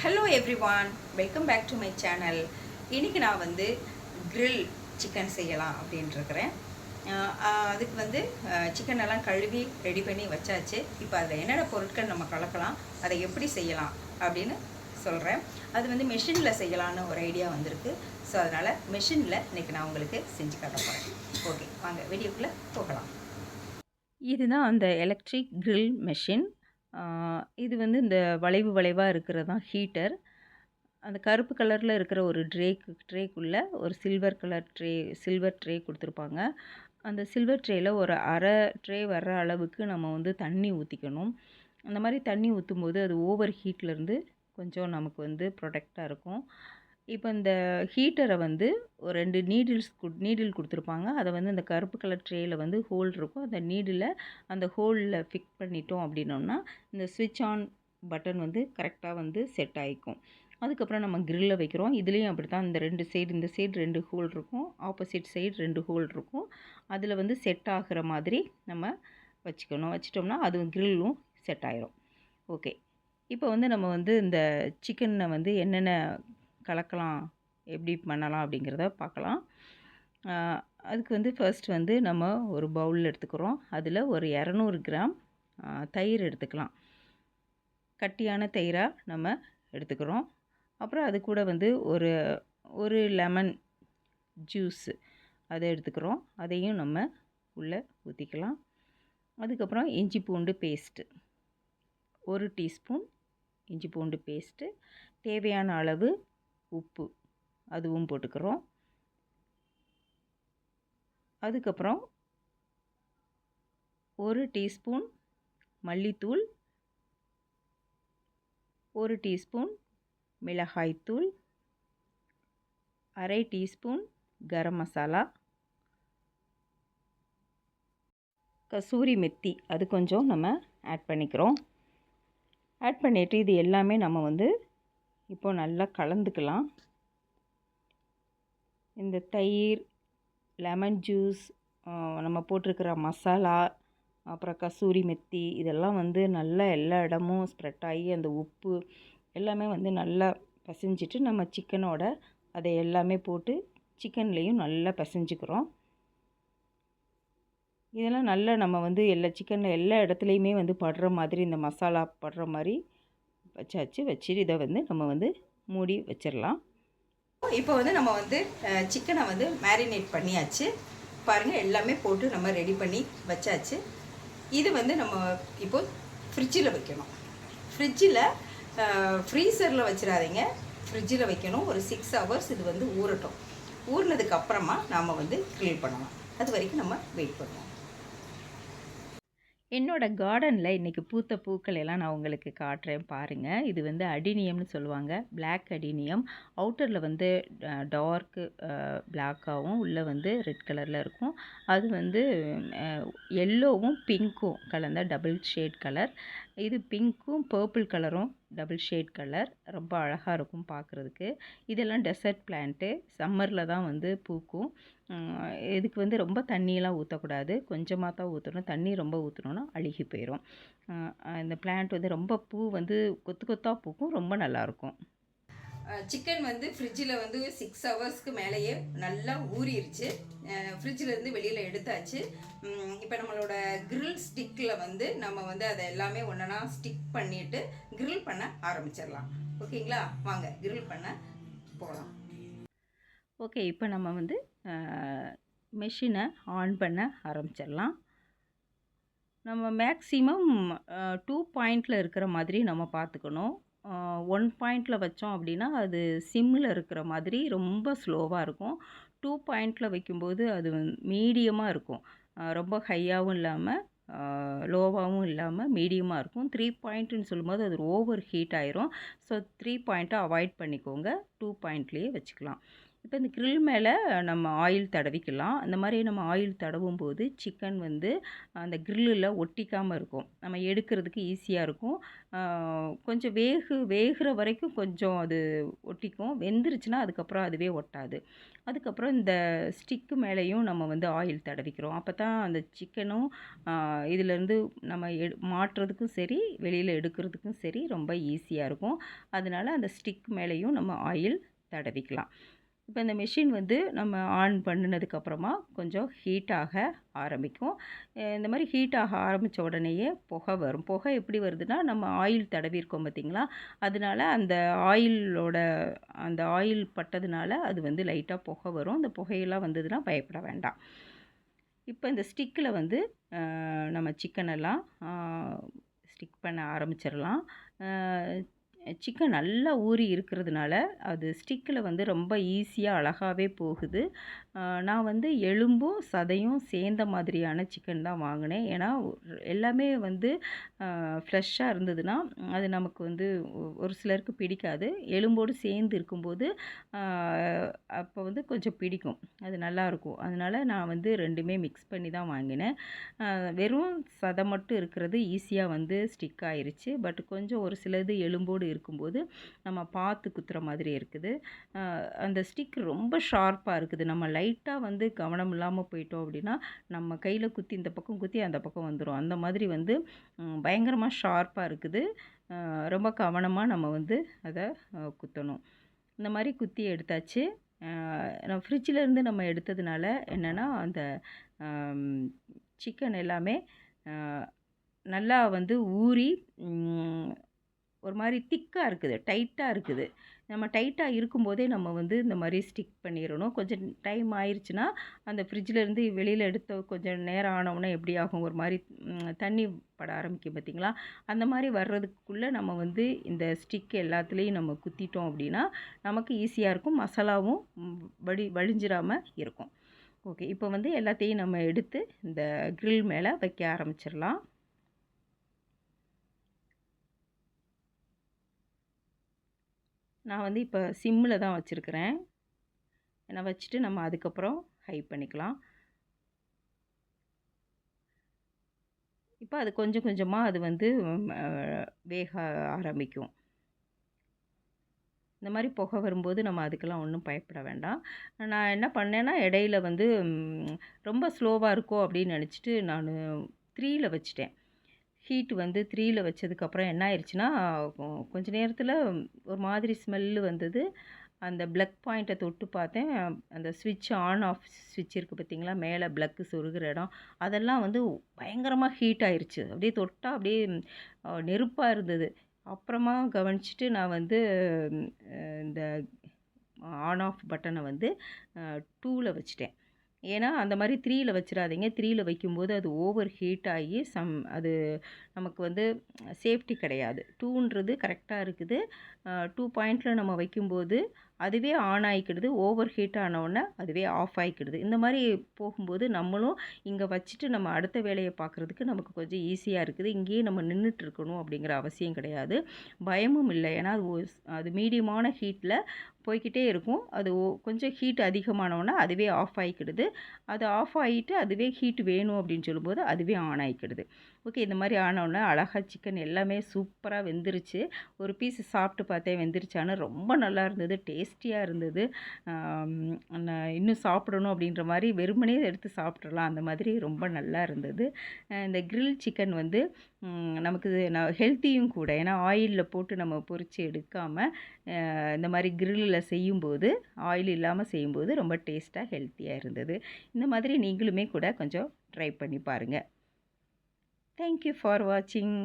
Hello everyone welcome back to my channel இன்றைக்கி நான் வந்து க்ரில் சிக்கன் செய்யலாம் அப்படின்ட்டுருக்கிறேன் அதுக்கு வந்து சிக்கன் எல்லாம் கழுவி ரெடி பண்ணி வச்சாச்சு. இப்போ அதில் என்னென்ன பொருட்கள் நம்ம கலக்கலாம் அதை எப்படி செய்யலாம் அப்படின்னு சொல்கிறேன் அது வந்து மெஷினில் செய்யலான்னு ஒரு ஐடியா வந்திருக்கு. ஸோ அதனால் மெஷினில் இன்றைக்கி நான் உங்களுக்கு செஞ்சு காட்ட போகிறேன் ஓகே வாங்க வீடியோக்குள்ளே போகலாம். இதுதான் அந்த எலக்ட்ரிக் க்ரில் மெஷின் இது வந்து இந்த வளைவு வளைவாக இருக்கிறது தான் ஹீட்டர். அந்த கருப்பு கலரில் இருக்கிற ஒரு ட்ரேக்கு ட்ரேக்குள்ளே ஒரு silver colour tray silver tray கொடுத்துருப்பாங்க. அந்த சில்வர் ட்ரேயில் ஒரு அரை ட்ரே வர்ற அளவுக்கு நம்ம வந்து தண்ணி ஊற்றிக்கணும் அந்த மாதிரி தண்ணி ஊற்றும் போது அது ஓவர் ஹீட்லேருந்து கொஞ்சம் நமக்கு வந்து ப்ரொடெக்டாக இருக்கும். இப்போ இந்த ஹீட்டரை வந்து ஒரு ரெண்டு நீடில்ஸ் நீடில் கொடுத்துருப்பாங்க. அதை வந்து அந்த கருப்பு கலர் ட்ரேயில் வந்து ஹோல் இருக்கும். அந்த நீடில் அந்த ஹோலில் ஃபிக் பண்ணிட்டோம் அப்படின்னோம்னா இந்த ஸ்விட்ச் ஆன் பட்டன் வந்து கரெக்டாக வந்து செட் ஆகிக்கும் அதுக்கப்புறம் நம்ம கிரில்ல வைக்கிறோம். இதுலேயும் அப்படி தான் இந்த ரெண்டு சைடு இந்த சைடு ரெண்டு ஹோல் இருக்கும். ஆப்போசிட் சைடு ரெண்டு ஹோல் இருக்கும். அதில் வந்து செட் ஆகிற மாதிரி நம்ம வச்சுக்கணும். வச்சிட்டோம்னா அது கிரில்லும் செட் ஆயிரும். ஓகே இப்போ வந்து நம்ம வந்து இந்த சிக்கனை வந்து என்னென்ன கலக்கலாம் எப்படி பண்ணலாம் அப்படிங்கிறத பார்க்கலாம். அதுக்கு வந்து ஃபர்ஸ்ட் வந்து நம்ம ஒரு பவுல் எடுத்துக்கிறோம். அதில் ஒரு இரநூறு கிராம் தயிர் எடுத்துக்கலாம். கட்டியான தயிராக நம்ம எடுத்துக்கிறோம். அப்புறம் அது கூட வந்து ஒரு ஒரு லெமன் ஜூஸு அதை எடுத்துக்கிறோம். அதையும் நம்ம உள்ளே ஊற்றிக்கலாம் அதுக்கப்புறம் இஞ்சி பூண்டு பேஸ்ட்டு ஒரு டீஸ்பூன் இஞ்சி பூண்டு பேஸ்ட்டு தேவையான அளவு உப்பு அதுவும் போட்டுக்கிறோம். அதுக்கப்புறம் ஒரு டீஸ்பூன் மல்லித்தூள் ஒரு டீஸ்பூன் மிளகாய்த்தூள் அரை டீஸ்பூன் கரம் மசாலா கசூரி மெத்தி அது கொஞ்சம் நம்ம ஆட் பண்ணிக்கிறோம். ஆட் பண்ணிவிட்டு இது எல்லாமே நம்ம வந்து இப்போ நல்லா கலந்துக்கலாம். இந்த தயிர் லெமன் ஜூஸ் நம்ம போட்டிருக்கிற மசாலா அப்புறம் கசூரி மெத்தி இதெல்லாம் வந்து நல்லா எல்லா இடமும் ஸ்ப்ரெட் ஆகி அந்த உப்பு எல்லாமே வந்து நல்லா பிசைஞ்சிட்டு நம்ம சிக்கனோட அதை எல்லாமே போட்டு சிக்கன்லேயும் நல்லா பிசைஞ்சுக்கிறோம். இதெல்லாம் நல்லா நம்ம வந்து எல்லா சிக்கனில் எல்லா இடத்துலையுமே வந்து படுற மாதிரி இந்த மசாலா படுற மாதிரி வச்சாச்சு. வச்சுட்டு இதை வந்து நம்ம வந்து மூடி வச்சிடலாம். இப்போ வந்து நம்ம வந்து சிக்கனை வந்து மேரினேட் பண்ணியாச்சு. பாருங்கள் எல்லாமே போட்டு நம்ம ரெடி பண்ணி வச்சாச்சு. இது வந்து நம்ம இப்போ ஃப்ரிட்ஜில் வைக்கணும். ஃப்ரிட்ஜில் ஃப்ரீசரில் வச்சிடாதீங்க. ஃப்ரிட்ஜில் வைக்கணும். ஒரு சிக்ஸ் ஹவர்ஸ் இது வந்து ஊறட்டும். ஊறினதுக்கு அப்புறமா நாம் வந்து க்ளீன் பண்ணலாம். அது வரைக்கும் நம்ம வெயிட் பண்ணுவோம் என்னோடய கார்டனில் இன்றைக்கி பூத்த பூக்கள் எல்லாம் நான் உங்களுக்கு காட்டுறேன் பாருங்கள் இது வந்து அடினியம்னு சொல்லுவாங்க. Black adenium. அவுட்டரில் வந்து டார்க்கு பிளாக்காகவும் உள்ளே வந்து ரெட் கலரில் இருக்கும். அது வந்து எல்லோவும் பிங்க்கும் கலந்த டபுள் ஷேட் கலர் இது பிங்க்கும் பர்பிள் கலரும் டபுள் ஷேட் கலர். ரொம்ப அழகாக இருக்கும் பார்க்குறதுக்கு இதெல்லாம் டெசர்ட் பிளான்ட்டு. சம்மரில் தான் வந்து பூக்கும். இதுக்கு வந்து ரொம்ப தண்ணியெல்லாம் ஊற்றக்கூடாது கொஞ்சமாக தான் ஊற்றணும் தண்ணி ரொம்ப ஊற்றணுன்னா அழுகி போயிடும் இந்த பிளான்ட் வந்து ரொம்ப பூ வந்து கொத்து கொத்தாக பூக்கும். ரொம்ப நல்லாயிருக்கும் சிக்கன் வந்து ஃப்ரிட்ஜில் வந்து சிக்ஸ் ஹவர்ஸ்க்கு மேலேயே நல்லா ஊறிடுச்சு ஃப்ரிட்ஜிலேருந்து வெளியில் எடுத்தாச்சு. இப்போ நம்மளோட கிரில் ஸ்டிக்கில் வந்து நம்ம வந்து அதை எல்லாமே ஒன்றா ஸ்டிக் பண்ணிவிட்டு கிரில் பண்ண ஆரம்பிச்சிடலாம். ஓகேங்களா? வாங்க கிரில் பண்ண போகலாம் ஓகே இப்போ நம்ம வந்து மெஷினை ஆன் பண்ண ஆரம்பிச்சிடலாம். நம்ம மேக்ஸிமம் டூ பாயிண்டில் இருக்கிற மாதிரி நம்ம பார்த்துக்கணும். ஒன் பாயிண்டில் வச்சோம் அப்படின்னா அது சிம்மில் இருக்கிற மாதிரி ரொம்ப ஸ்லோவாக இருக்கும். டூ பாயிண்டில் வைக்கும்போது அது மீடியமாக இருக்கும். ரொம்ப ஹையாகவும் இல்லாமல் லோவாகவும் இல்லாமல் மீடியமாக இருக்கும். த்ரீ பாயிண்ட்டுன்னு சொல்லும்போது அது ஓவர் ஹீட் ஆயிரும் ஸோ த்ரீ பாயிண்ட்டை அவாய்ட் பண்ணிக்கோங்க. டூ பாயிண்ட்லேயே வச்சுக்கலாம். இப்போ இந்த கிரில் மேலே நம்ம ஆயில் தடவிக்கலாம். அந்த மாதிரி நம்ம ஆயில் தடவும் போது சிக்கன் வந்து அந்த கிரில்லில் ஒட்டிக்காமல் இருக்கும். நம்ம எடுக்கிறதுக்கு ஈஸியாக இருக்கும். கொஞ்சம் வேகு வேகிற வரைக்கும் கொஞ்சம் அது ஒட்டிக்கும். வெந்துருச்சுன்னா அதுக்கப்புறம் அதுவே ஒட்டாது. அதுக்கப்புறம் இந்த ஸ்டிக்கு மேலேயும் நம்ம வந்து ஆயில் தடவிக்கிறோம். அப்போ தான் அந்த சிக்கனும் இதுலேருந்து நம்ம எடு மாட்டுறதுக்கும் சரி வெளியில் எடுக்கிறதுக்கும் சரி ரொம்ப ஈஸியாக இருக்கும். அதனால அந்த ஸ்டிக் மேலேயும் நம்ம ஆயில் தடவிக்கலாம். இப்போ இந்த மிஷின் வந்து நம்ம ஆன் பண்ணினதுக்கப்புறமா கொஞ்சம் ஹீட்டாக ஆரம்பிக்கும். இந்த மாதிரி ஹீட்டாக ஆரம்பித்த உடனேயே புகை வரும். புகை எப்படி வருதுன்னா நம்ம ஆயில் தடவிருக்கோம் பார்த்திங்களா? அதனால அந்த ஆயிலோட அந்த ஆயில் பட்டதுனால அது வந்து லைட்டாக புகை வரும். அந்த புகையெல்லாம் வந்ததுன்னா பயப்பட வேண்டாம். இப்போ இந்த ஸ்டிக்கில் வந்து நம்ம சிக்கனெல்லாம் ஸ்டிக் பண்ண ஆரம்பிச்சிடலாம். சிக்கன் நல்லா ஊறி இருக்கிறதுனால அது ஸ்டிக்கில் வந்து ரொம்ப ஈஸியாக அழகாகவே போகுது. நான் வந்து எலும்பும் சதையும் சேர்ந்த மாதிரியான சிக்கன் தான் வாங்கினேன். ஏன்னா எல்லாமே வந்து ஃப்ரெஷ்ஷாக இருந்ததுன்னா அது நமக்கு வந்து ஒரு சிலருக்கு பிடிக்காது. எலும்போடு சேர்ந்து இருக்கும்போது அப்போ வந்து கொஞ்சம் பிடிக்கும். அது நல்லாயிருக்கும் அதனால் நான் வந்து ரெண்டுமே மிக்ஸ் பண்ணி தான் வாங்கினேன். வெறும் சதை மட்டும் இருக்கிறது ஈஸியாக வந்து ஸ்டிக் ஆயிடுச்சு பட் கொஞ்சம் ஒரு சிலது எலும்போடு இருக்கும்போது நம்ம பார்த்து குத்துற மாதிரி இருக்குது. அந்த ஸ்டிக் ரொம்ப ஷார்ப்பாக இருக்குது. நம்ம லைட்டாக வந்து கவனம் இல்லாமல் போயிட்டோம் அப்படின்னா நம்ம கையில் குத்தி இந்த பக்கம் குத்தி அந்த பக்கம் வந்துடும் அந்த மாதிரி வந்து பயங்கரமாக ஷார்ப்பாக இருக்குது. ரொம்ப கவனமாக நம்ம வந்து அதை குத்தணும். இந்த மாதிரி குத்தி எடுத்தாச்சு. நம்ம ஃப்ரிட்ஜில் இருந்து நம்ம எடுத்ததுனால என்னென்னா அந்த சிக்கன் எல்லாமே நல்லா வந்து ஊறி ஒரு மாதிரி திக்காக இருக்குது டைட்டாக இருக்குது. நம்ம டைட்டாக இருக்கும்போதே நம்ம வந்து இந்த மாதிரி ஸ்டிக் பண்ணிடணும் கொஞ்சம் டைம் ஆயிடுச்சுன்னா அந்த ஃப்ரிட்ஜிலேருந்து வெளியில் எடுத்த கொஞ்சம் நேரம் ஆனவுடனே எப்படி ஆகும்? ஒரு மாதிரி தண்ணி பட ஆரம்பிக்கும் பார்த்தீங்களா? அந்த மாதிரி வர்றதுக்குள்ளே நம்ம வந்து இந்த ஸ்டிக் எல்லாத்துலேயும் நம்ம குத்திட்டோம் அப்படின்னா நமக்கு ஈஸியாக இருக்கும். மசாலாவும் வடி வழிஞ்சிராமல் இருக்கும். ஓகே இப்போ வந்து எல்லாத்தையும் நம்ம எடுத்து இந்த க்ரில் மேலே வைக்க ஆரம்பிச்சிடலாம். நான் வந்து இப்போ சிம்மில் தான் வச்சுருக்கிறேன். நான் வச்சுட்டு நம்ம அதுக்கப்புறம் ஹை பண்ணிக்கலாம். இப்போ அது கொஞ்சம் கொஞ்சமாக அது வந்து வேக ஆரம்பிக்கும். இந்த மாதிரி புகை வரும்போது நம்ம அதுக்கெல்லாம் ஒன்றும் பயப்பட வேண்டாம். நான் என்ன பண்ணேன்னா இடையில வந்து ரொம்ப ஸ்லோவாக இருக்கோ அப்படின்னு நினச்சிட்டு நான் த்ரீயில் வச்சுட்டேன். ஹீட் வந்து த்ரீயில் வச்சதுக்கப்புறம் என்ன ஆயிடுச்சுன்னா கொஞ்ச நேரத்தில் ஒரு மாதிரி ஸ்மெல்லு வந்தது. அந்த ப்ளக் பாயிண்ட்டை தொட்டு பார்த்தேன். அந்த ஸ்விட்ச் ஆன் ஆஃப் ஸ்விட்ச் இருக்குது பார்த்தீங்களா மேலே ப்ளக்கு சொருகிற இடம். அதெல்லாம் வந்து பயங்கரமாக ஹீட் ஆயிடுச்சு அப்படியே தொட்டால் அப்படியே நெருப்பாக இருந்தது. அப்புறமா கவனிச்சிட்டு நான் வந்து இந்த ஆன் ஆஃப் பட்டனை வந்து டூவில் வச்சுட்டேன். ஏன்னா அந்த மாதிரி த்ரீயில் வச்சிடாதீங்க த்ரீயில் வைக்கும்போது அது ஓவர் ஹீட் ஆகி சம் அது நமக்கு வந்து சேஃப்டி கிடையாது. டூன்றது கரெக்டாக இருக்குது. டூ பாயிண்டில் நம்ம வைக்கும்போது அதுவே ஆன் ஆகிக்கிடுது ஓவர் ஹீட் ஆனவுடனே அதுவே ஆஃப் ஆகிக்கிடுது இந்த மாதிரி போகும்போது நம்மளும் இங்கே வச்சுட்டு நம்ம அடுத்த வேலையை பார்க்குறதுக்கு நமக்கு கொஞ்சம் ஈஸியாக இருக்குது. இங்கேயே நம்ம நின்றுட்டு இருக்கணும் அப்படிங்கிற அவசியம் கிடையாது. பயமும் இல்லை. ஏன்னா அது அது மீடியமான ஹீட்டில் போய்க்கிட்டே இருக்கும். அது கொஞ்சம் ஹீட் அதிகமானவுடனே அதுவே ஆஃப் ஆகிக்கிடுது அது ஆஃப் ஆகிட்டு அதுவே ஹீட் வேணும் அப்படின்னு சொல்லும்போது அதுவே ஆன் ஆகிக்கிடுது ஓகே இந்த மாதிரி ஆனவுடனே அழகாக சிக்கன் எல்லாமே சூப்பராக வெந்துருச்சு. ஒரு பீஸ் சாப்பிட்டு பார்த்தேன் வெந்துருச்சான்னு. ரொம்ப நல்லா இருந்தது. டேஸ்ட் டேஸ்டியாக இருந்தது. நான் இன்னும் சாப்பிடணும் அப்படின்ற மாதிரி வெறுமனே எடுத்து சாப்பிட்றலாம் அந்த மாதிரி ரொம்ப நல்லா இருந்தது. இந்த கிரில் சிக்கன் வந்து நமக்கு நான் ஹெல்த்தியும் கூட. ஏன்னா ஆயிலில் போட்டு நம்ம பொரித்து எடுக்காமல் இந்த மாதிரி கிரில்லில் செய்யும்போது ஆயில் இல்லாமல் செய்யும்போது ரொம்ப டேஸ்ட்டாக ஹெல்த்தியாக இருந்தது. இந்த மாதிரி நீங்களுமே கூட கொஞ்சம் ட்ரை பண்ணி பாருங்கள் தேங்க்யூ ஃபார் வாட்சிங்